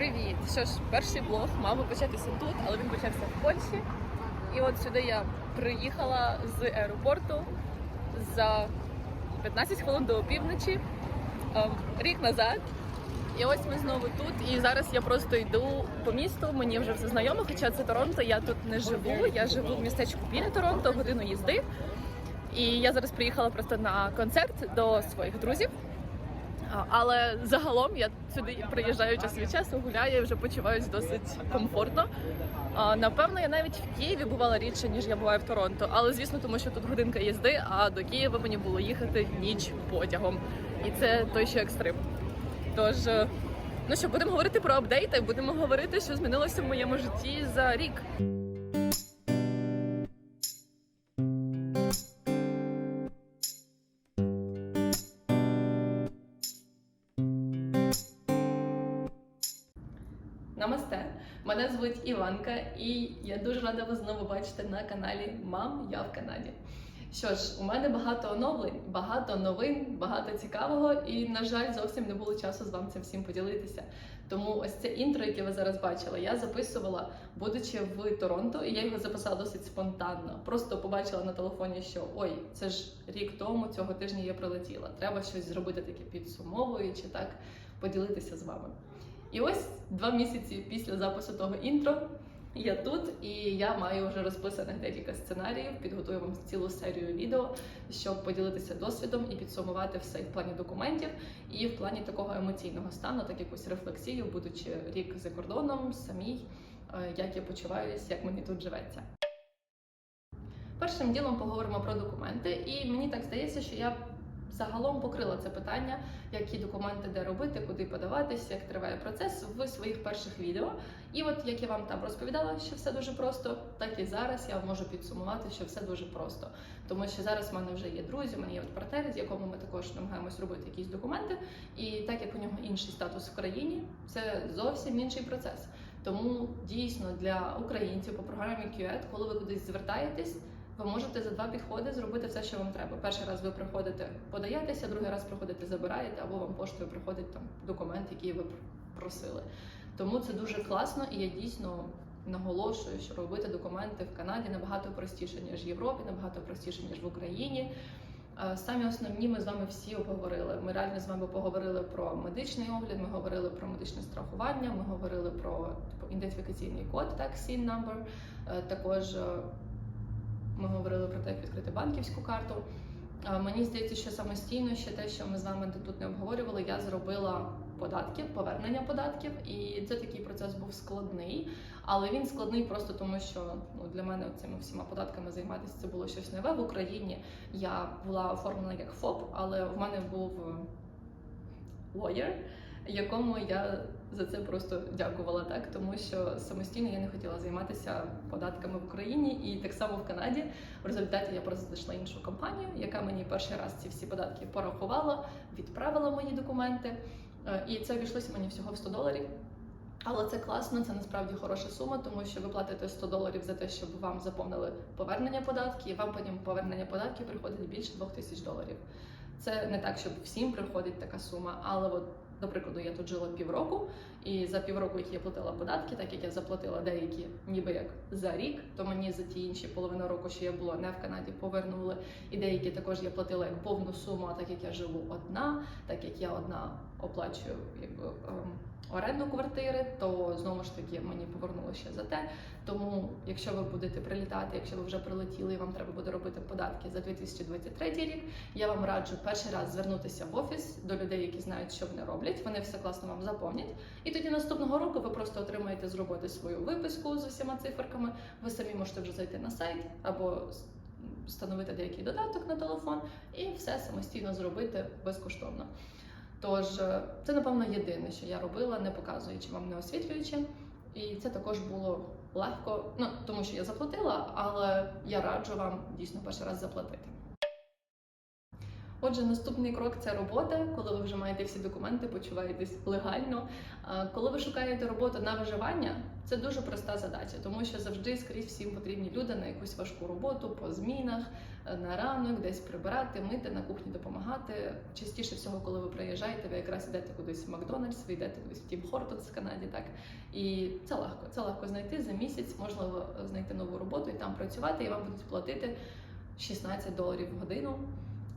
Привіт! Що ж, перший блог мав би початися тут, але він почався в Польщі. І от сюди я приїхала з аеропорту за 15 хвилин до опівночі ем, рік назад. І ось ми знову тут. І зараз я просто йду по місту. Мені вже все знайомо, хоча це Торонто. Я тут не живу. Я живу в містечку біля Торонто, годину їзди. І я зараз приїхала просто на концерт до своїх друзів. Але загалом я сюди приїжджаю час від часу, гуляю і вже почуваюся досить комфортно. Напевно, я навіть в Києві бувала рідше, ніж я буваю в Торонто. Але звісно, тому що тут годинка їзди, а до Києва мені було їхати ніч потягом. І це той ще екстрим. Тож, е, ну що, будемо говорити про апдейти, будемо говорити, що змінилося в моєму житті за рік. Звуть і я дуже рада вас знову бачити на каналі Мам, я в Канаді. Що ж, у мене багато оновлень, багато новин, багато цікавого, і, на жаль, зовсім не було часу з вами цим всім поділитися. Тому ось це інтро, яке ви зараз бачили, я записувала, будучи в Торонто, і я його записала досить спонтанно. Просто побачила на телефоні, що ой, це ж рік тому, цього тижня я прилетіла. Треба щось зробити таке підсумовуючи, так поділитися з вами. І ось два місяці після запису того інтро я тут, і я маю вже розписаних декілька сценаріїв. Підготую вам цілу серію відео, щоб поділитися досвідом і підсумувати все в плані документів, і в плані такого емоційного стану, так якусь рефлексію, будучи рік за кордоном, самій, е, як я почуваюся, як мені тут живеться. Першим ділом поговоримо про документи, і мені так здається, що я загалом покрила це питання, які документи де робити, куди подаватися, як триває процес в своїх перших відео. І от як я вам там розповідала, що все дуже просто, так і зараз я можу підсумувати, що все дуже просто. Тому що зараз в мене вже є друзі, в мене є от партнер, з якому ми також намагаємось робити якісь документи. І так як у нього інший статус в країні, це зовсім інший процес. Тому дійсно для українців по програмі QED, коли ви кудись звертаєтесь. Ви можете за два підходи зробити все, що вам треба. Перший раз ви приходите, подаєтеся, другий раз приходите, забираєте, або вам поштою приходить там документ, який ви просили. Тому це дуже класно, і я дійсно наголошую, що робити документи в Канаді набагато простіше ніж в Європі, набагато простіше ніж в Україні. Е, Самі основні ми з вами всі обговорили. Ми реально з вами поговорили про медичний огляд, ми говорили про медичне страхування, ми говорили про типу, ідентифікаційний код, так, SIN number, Е, також. Е, ми говорили про те, як відкрити банківську карту. Мені здається, що самостійно ще те, що ми з вами тут не обговорювали, я зробила податки, повернення податків, і це такий процес був складний, але він складний просто тому, що ну для мене цими всіма податками займатися це було щось нове в Україні. Я була оформлена як ФОП, але в мене був лоєр, якому я за це просто дякувала так, тому що самостійно я не хотіла займатися податками в Україні і так само в Канаді. В результаті я просто знайшла іншу компанію, яка мені перший раз ці всі податки порахувала, відправила мої документи, Е, і це обійшлося мені всього в 100 доларів. Але це класно, це насправді хороша сума, тому що ви платите 100 доларів за те, щоб вам заповнили повернення податків, і вам потім повернення податків приходить більше 2000 доларів. Це не так, щоб всім приходить така сума, але от, до прикладу, я тут жила півроку, і за півроку, як я платила податки, так як я заплатила деякі, ніби як за рік, то мені за ті інші половину року, що я була не в Канаді, повернули. І деякі також я платила як повну суму, а так як я живу одна, так як я одна оплачую якби ем, оренду квартири, то знову ж таки мені повернуло ще за те. Тому, якщо ви будете прилітати, якщо ви вже прилетіли і вам треба буде робити податки за 2023 рік, я вам раджу перший раз звернутися в офіс до людей, які знають, що вони роблять. Вони все класно вам заповнять. І тоді наступного року ви просто отримаєте з роботи свою виписку з усіма циферками. Ви самі можете вже зайти на сайт або встановити деякий додаток на телефон і все самостійно зробити безкоштовно. Тож е, це, напевно, єдине, що я робила, не показуючи вам, не освітлюючи. І це також було легко, ну тому що я заплатила, але я раджу вам дійсно перший раз заплатити. Отже, наступний крок це робота, коли ви вже маєте всі документи, почуваєтесь легально. Коли ви шукаєте роботу на виживання, це дуже проста задача, тому що завжди скрізь всім потрібні люди на якусь важку роботу по змінах, е, на ранок, десь прибирати, мити, на кухні допомагати. Частіше всього, коли ви приїжджаєте, ви якраз йдете кудись в Макдональдс, ви йдете кудись в Тім Хортонс в Канаді, так і це легко. Це легко знайти за місяць, можливо знайти нову роботу і там працювати, і вам будуть платити 16 доларів в годину.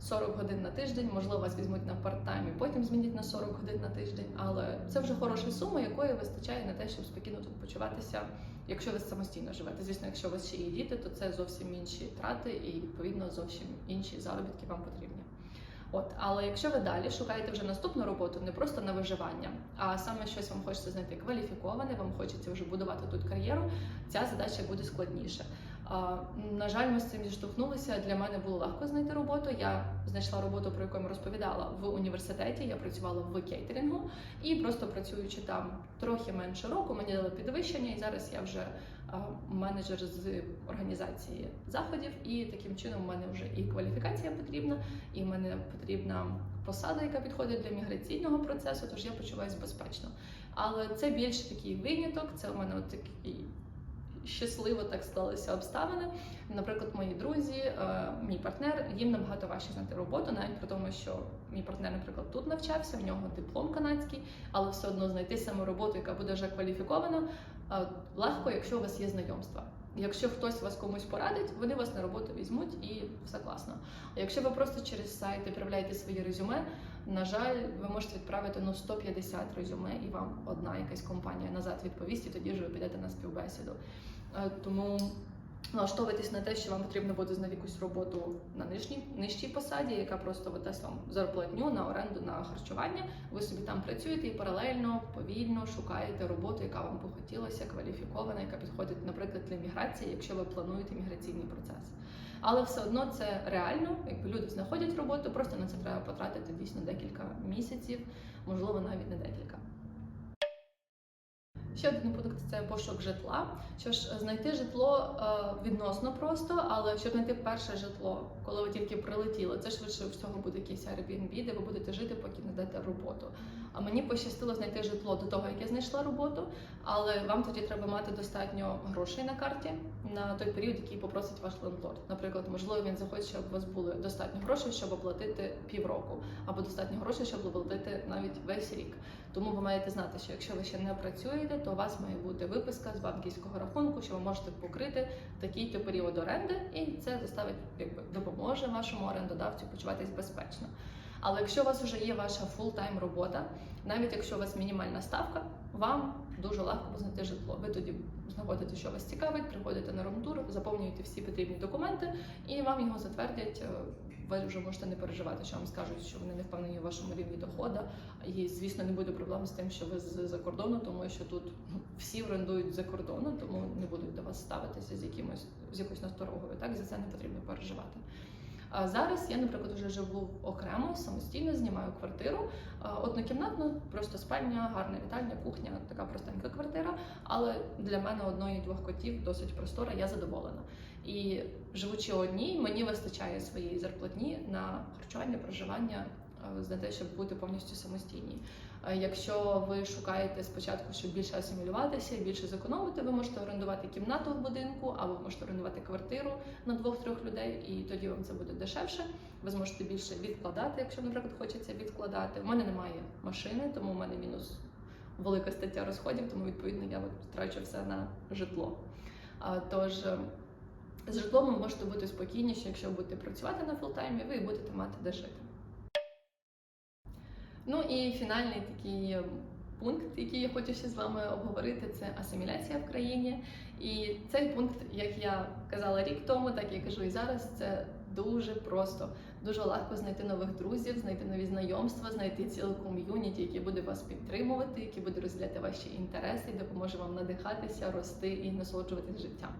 40 годин на тиждень, можливо, вас візьмуть на парт-тайм і потім змінять на 40 годин на тиждень. Але це вже хороша сума, якої вистачає на те, щоб спокійно тут почуватися, якщо ви самостійно живете. Звісно, якщо у вас ще є діти, то це зовсім інші трати і відповідно зовсім інші заробітки вам потрібні. От, але якщо ви далі шукаєте вже наступну роботу, не просто на виживання, а саме щось вам хочеться знайти кваліфіковане, вам хочеться вже будувати тут кар'єру, ця задача буде складніше. На жаль, ми з цим зіштовхнулися. Для мене було легко знайти роботу. Я знайшла роботу, про яку я розповідала в університеті. Я працювала в кейтерингу і просто працюючи там трохи менше року, мені дали підвищення, і зараз я вже менеджер з організації заходів. І таким чином у мене вже і кваліфікація потрібна, і в мене потрібна посада, яка підходить для міграційного процесу. Тож я почуваюся безпечно. Але це більше такий виняток. Це у мене от такий щасливо так сталися обставини. Наприклад, мої друзі, е, мій партнер, їм набагато важче знайти роботу, навіть при тому, що мій партнер, наприклад, тут навчався, в нього диплом канадський, але все одно знайти саме роботу, яка буде вже кваліфікована, е, легко, якщо у вас є знайомства. Якщо хтось вас комусь порадить, вони вас на роботу візьмуть і все класно. А якщо ви просто через сайт відправляєте свої резюме, на жаль, ви можете відправити ну 150 резюме, і вам одна якась компанія назад відповість, і тоді ж ви підете на співбесіду. Е, Тому налаштовуйтесь на те, що вам потрібно буде знайти якусь роботу на нижній нижчій посаді, яка просто видасть вам зарплатню на оренду на харчування. Ви собі там працюєте і паралельно повільно шукаєте роботу, яка вам би хотілося, кваліфікована, яка підходить, наприклад, для міграції, якщо ви плануєте міграційний процес. Але все одно це реально, якби люди знаходять роботу, просто на це треба потратити дійсно декілька місяців, можливо, навіть не декілька. Ще один пункт це пошук житла. Що ж, знайти житло е, відносно просто, але щоб знайти перше житло, коли ви тільки прилетіли, це швидше всього буде якийсь Airbnb, де ви будете жити, поки не дадете роботу. А мені пощастило знайти житло до того, як я знайшла роботу, але вам тоді треба мати достатньо грошей на карті на той період, який попросить ваш лендлорд. Наприклад, можливо, він захоче, щоб у вас були достатньо грошей, щоб оплатити півроку, або достатньо грошей, щоб оплатити навіть весь рік. Тому ви маєте знати, що якщо ви ще не працюєте, то у вас має бути виписка з банківського рахунку, що ви можете покрити такий-то період оренди, і це заставить, якби допоможе вашому орендодавцю почуватись безпечно. Але якщо у вас вже є ваша фултайм робота, навіть якщо у вас мінімальна ставка, вам дуже легко знайти житло. Ви тоді знаходите, що вас цікавить, приходите на румтур, заповнюєте всі потрібні документи, і вам його затвердять. Е, Ви вже можете не переживати, що вам скажуть, що вони не впевнені у вашому рівні доходу. І звісно, не буде проблем з тим, що ви з-за кордону, тому що тут ну, всі орендують за кордону, тому не будуть до вас ставитися з якимось з якоюсь насторогою. Так за це не потрібно переживати. А зараз я, наприклад, вже живу окремо, самостійно знімаю квартиру Однокімнатна, просто спальня, гарна вітальня, кухня, така простенька квартира. Але для мене одної двох котів досить простора, я задоволена. І живучи одній, мені вистачає своєї зарплатні на харчування, проживання а, на те, щоб бути повністю самостійній. А Якщо ви шукаєте спочатку, щоб більше асимілюватися, більше зекономити, ви можете орендувати кімнату в будинку, або ви можете орендувати квартиру на двох-трьох людей, і тоді вам це буде дешевше. Ви зможете більше відкладати, якщо, наприклад, хочеться відкладати. У мене немає машини, тому в мене мінус велика стаття розходів, тому відповідно я от трачу все на житло. Тож е, з житлом ви можете бути спокійніші, якщо будете працювати на фултаймі, ви будете мати де жити. Ну і фінальний такий пункт, який я хочу ще з вами обговорити, це асиміляція в країні. І цей пункт, як я казала рік тому, так я кажу і зараз, це дуже просто, дуже легко знайти нових друзів, знайти нові знайомства, знайти ціле ком'юніті, яке буде вас підтримувати, яке буде розділяти ваші інтереси, допоможе вам надихатися, рости і насолоджуватись життям.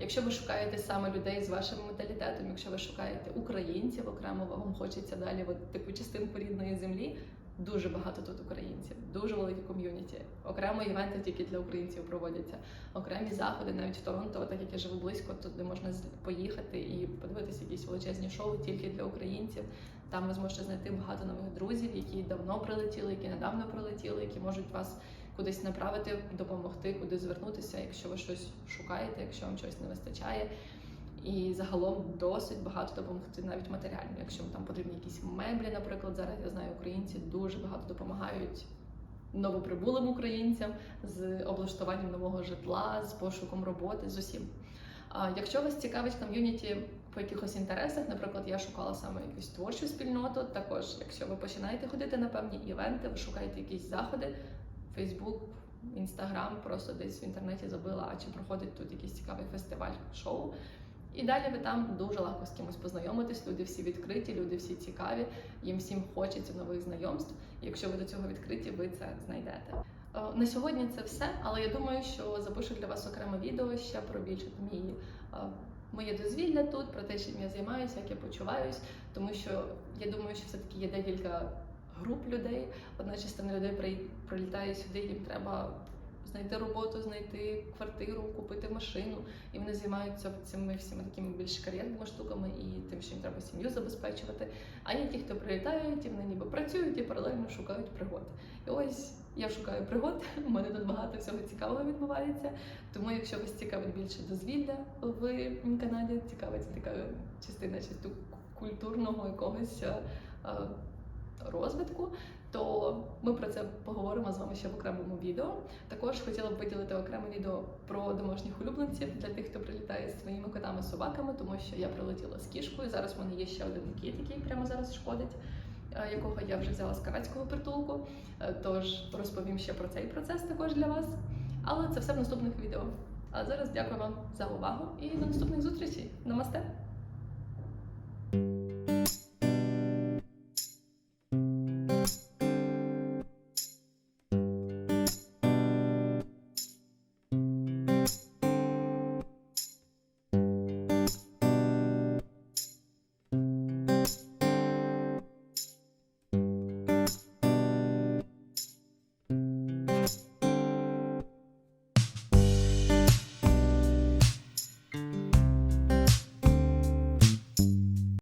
Якщо ви шукаєте саме людей з вашим менталітетом, якщо ви шукаєте українців окремо, вам хочеться далі от, таку частинку рідної землі. Дуже багато тут українців, дуже великі ком'юніті. Окремо івенти тільки для українців проводяться, окремі заходи, навіть в Торонто, так як я живу близько, туди можна поїхати і подивитися якісь величезні шоу тільки для українців. Там ви зможете знайти багато нових друзів, які давно прилетіли, які недавно прилетіли, які можуть вас кудись направити, допомогти, куди звернутися, якщо ви щось шукаєте, якщо вам щось не вистачає. І загалом досить багато допомогти навіть матеріально. Якщо там потрібні якісь меблі, наприклад, зараз я знаю, українці дуже багато допомагають новоприбулим українцям з облаштуванням нового житла, з пошуком роботи, з усім. Якщо вас цікавить ком'юніті по якихось інтересах, наприклад, я шукала саме якусь творчу спільноту. Також, якщо ви починаєте ходити на певні івенти, ви шукаєте якісь заходи, Фейсбук, Інстаграм, просто десь в інтернеті забила, а чи проходить тут якийсь цікавий фестиваль, шоу. І далі ви там дуже легко з кимось познайомитесь. Люди всі відкриті, люди всі цікаві, їм всім хочеться нових знайомств. Якщо ви до цього відкриті, ви це знайдете. Е, На сьогодні це все, але я думаю, що запишу для вас окреме відео ще про більше мій, е, моє дозвілля тут, про те, чим я займаюся, як я почуваюсь, тому що я думаю, що все-таки є декілька груп людей. Одна частина людей прилітає сюди, їм треба знайти роботу, знайти квартиру, купити машину, і вони займаються цими всіма такими більш кар'єрними штуками і тим, що їм треба сім'ю забезпечувати. А є ті, хто прилітають, і вони ніби працюють і паралельно шукають пригод. І ось я шукаю пригод. У мене тут багато всього цікавого відбувається. Тому, якщо вас цікавить більше дозвілля в Канаді, цікавить така частина чисто культурного якогось е, розвитку, то ми про це поговоримо з вами ще в окремому відео. Також хотіла б виділити окреме відео про домашніх улюбленців для тих, хто прилітає з своїми котами собаками, тому що я прилетіла з кішкою. Зараз в мене є ще один кіт, який прямо зараз шкодить. е, Якого я вже взяла з карацького притулку, Е, тож розповім ще про цей процес також для вас. Але це все в наступних відео. А зараз дякую вам за увагу і до наступних зустрічей. Намасте!